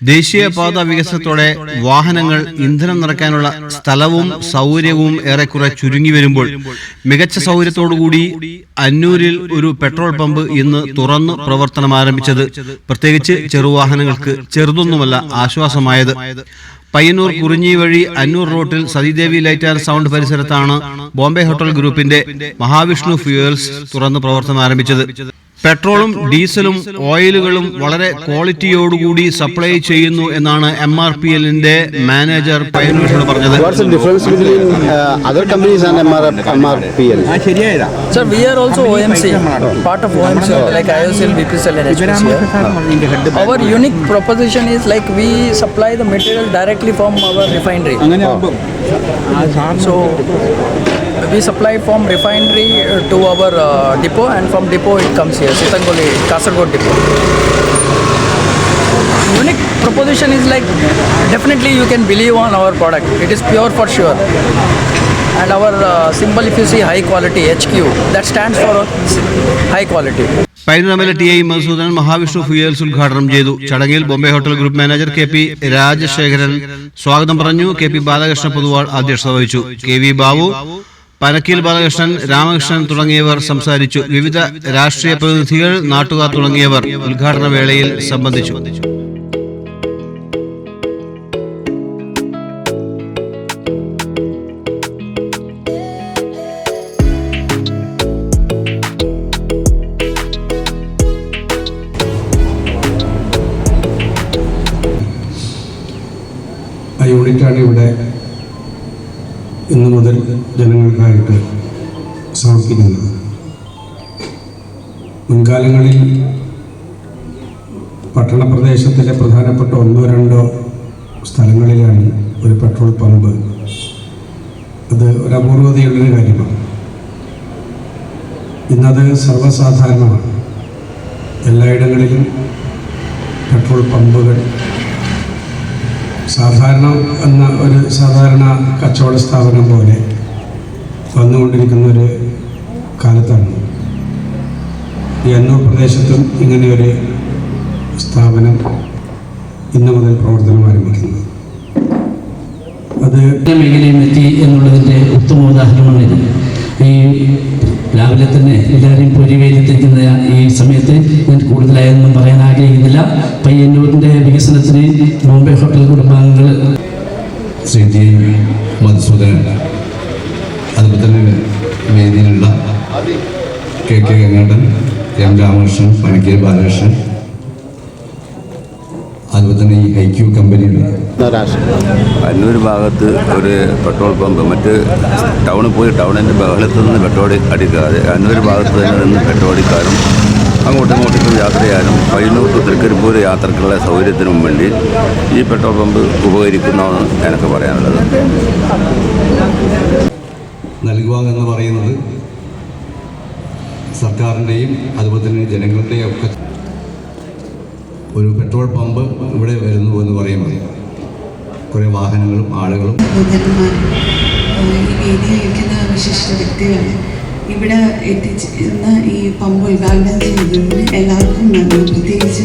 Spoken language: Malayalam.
ദേശീയപാത വികസനത്തോടെ വാഹനങ്ങൾ ഇന്ധനം നിറയ്ക്കാനുള്ള സ്ഥലവും സൗകര്യവും ഏറെക്കുറെ ചുരുങ്ങി വരുമ്പോൾ മികച്ച സൗകര്യത്തോടുകൂടി അന്നൂരിൽ ഒരു പെട്രോൾ പമ്പ് ഇന്ന് തുറന്നു പ്രവർത്തനം ആരംഭിച്ചത് പ്രത്യേകിച്ച് ചെറുവാഹനങ്ങൾക്ക് ചെറുതൊന്നുമല്ല ആശ്വാസമായത്. പയ്യന്നൂർ കുറിഞ്ഞി വഴി അന്നൂർ റോട്ടിൽ സതീദേവി ലൈറ്റ് ആൻഡ് സൗണ്ട് പരിസരത്താണ് ബോംബെ ഹോട്ടൽ ഗ്രൂപ്പിന്റെ മഹാവിഷ്ണു ഫ്യൂവൽസ് തുറന്ന് പ്രവർത്തനം ആരംഭിച്ചത്. പെട്രോളും ഡീസലും ഓയിലുകളും വളരെ ക്വാളിറ്റിയോടുകൂടി സപ്ലൈ ചെയ്യുന്നു എന്നാണ് എം ആർ പി എല്ലിന്റെ മാനേജർ പറഞ്ഞത്. Direct we supply from refinery uh, to our uh, depot, and from depot it comes here, Sitangoli, Kasargod depot. Unique proposition is like definitely you can believe on our product. It is pure for sure. And our uh, symbol, if you see high quality HQ, that stands for high quality. A T I Madhusudanan Mahavishnu fuels ഉദ്ഘാടനം ചെയ്തു ചടങ്ങിൽ Bombay hotel group manager K P Rajasekharan സ്വാഗതം പറഞ്ഞു കെ പി ബാലകൃഷ്ണ പൊതുവാൾ അധ്യക്ഷത വഹിച്ചു കെ വി ബാബു പനക്കീൽ ബാലകൃഷ്ണൻ രാമകൃഷ്ണൻ തുടങ്ങിയവർ സംസാരിച്ചു. വിവിധ രാഷ്ട്രീയ പ്രതിനിധികൾ നാട്ടുകാർ തുടങ്ങിയവർ ഉദ്ഘാടന വേളയിൽ സംബന്ധിച്ചു. യൂണിറ്റാണ് ഇവിടെ ഇന്നു മുതൽ ജനങ്ങൾക്കായിട്ട് സമർപ്പിക്കുന്നത് മുൻകാലങ്ങളിൽ പട്ടണ പ്രദേശത്തിലെ പ്രധാനപ്പെട്ട ഒന്നോ രണ്ടോ സ്ഥലങ്ങളിലാണ് ഒരു പെട്രോൾ പമ്പ്. അത് ഒരു അപൂർവതയുള്ളൊരു കാര്യമാണ്. ഇന്നത് സർവസാധാരണമാണ്. എല്ലായിടങ്ങളിലും പെട്രോൾ പമ്പുകൾ സാധാരണ എന്ന ഒരു സാധാരണ കച്ചവട സ്ഥാപനം പോലെ വന്നുകൊണ്ടിരിക്കുന്ന ഒരു കാലത്താണ്. ഈ അന്നൂർ പ്രദേശത്തും ഇങ്ങനെയൊരു സ്ഥാപനം ഇന്നു മുതൽ പ്രവർത്തനം ആരംഭിക്കുന്നത് അത് മേഖലയും എത്തി എന്നുള്ളതിന്റെ ഉത്തമ ഉദാഹരണമാണിത് ഈ രാവിലെ തന്നെ എല്ലാവരെയും പൊരിവേലെത്തിക്കുന്ന ഈ സമയത്ത്. ഞാൻ കൂടുതലായൊന്നും പറയാൻ ആഗ്രഹിക്കുന്നില്ല. പയ്യന്നൂരിന്റെ വികസനത്തിന് ഹോട്ടൽ കുടുംബാംഗങ്ങൾ ശ്രീ ടി മധുസൂദനൻ അതുപോലെ തന്നെ വേദിയിലുള്ള K K Gangattan M Ramakrishnan Panicker Balakrishnan അതുപോലെ അന്നൂർ ഭാഗത്ത് ഒരു പെട്രോൾ പമ്പ് മറ്റ് ടൗണിൽ പോയി ടൗണിന്റെ ബഹളത്തിൽ നിന്ന് പെട്രോൾ അടിക്കാതെ അന്നൂർ ഭാഗത്ത് തന്നെ നിന്ന് പെട്രോൾ അടിക്കാനും അങ്ങോട്ടും ഇങ്ങോട്ടും യാത്ര ചെയ്യാനും പയ്യന്നൂർ ടു തൃക്കരിപ്പൂർ യാത്രക്കുള്ള സൗകര്യത്തിനും വേണ്ടി ഈ പെട്രോൾ പമ്പ് ഉപകരിക്കുന്നതാണ് എനിക്ക് പറയാനുള്ളത്. നൽകുക എന്ന് പറയുന്നത് സർക്കാരിന്റെയും അതുപോലെ തന്നെ ജനങ്ങളുടെയും ഒക്കെ ഒരു പെട്രോൾ പമ്പ് ഇവിടെ വരുന്നു എന്ന് പറയുമ്പോൾ കുറേ വാഹനങ്ങളും ആളുകളും ഈ വേദിയിലിരിക്കുന്ന വിശിഷ്ട വ്യക്തികൾ ഇവിടെ എത്തിച്ചിരുന്ന ഈ പമ്പ് ഉദ്ഘാടനം ചെയ്തതിന് എല്ലാവർക്കും നന്ദി. പ്രത്യേകിച്ച്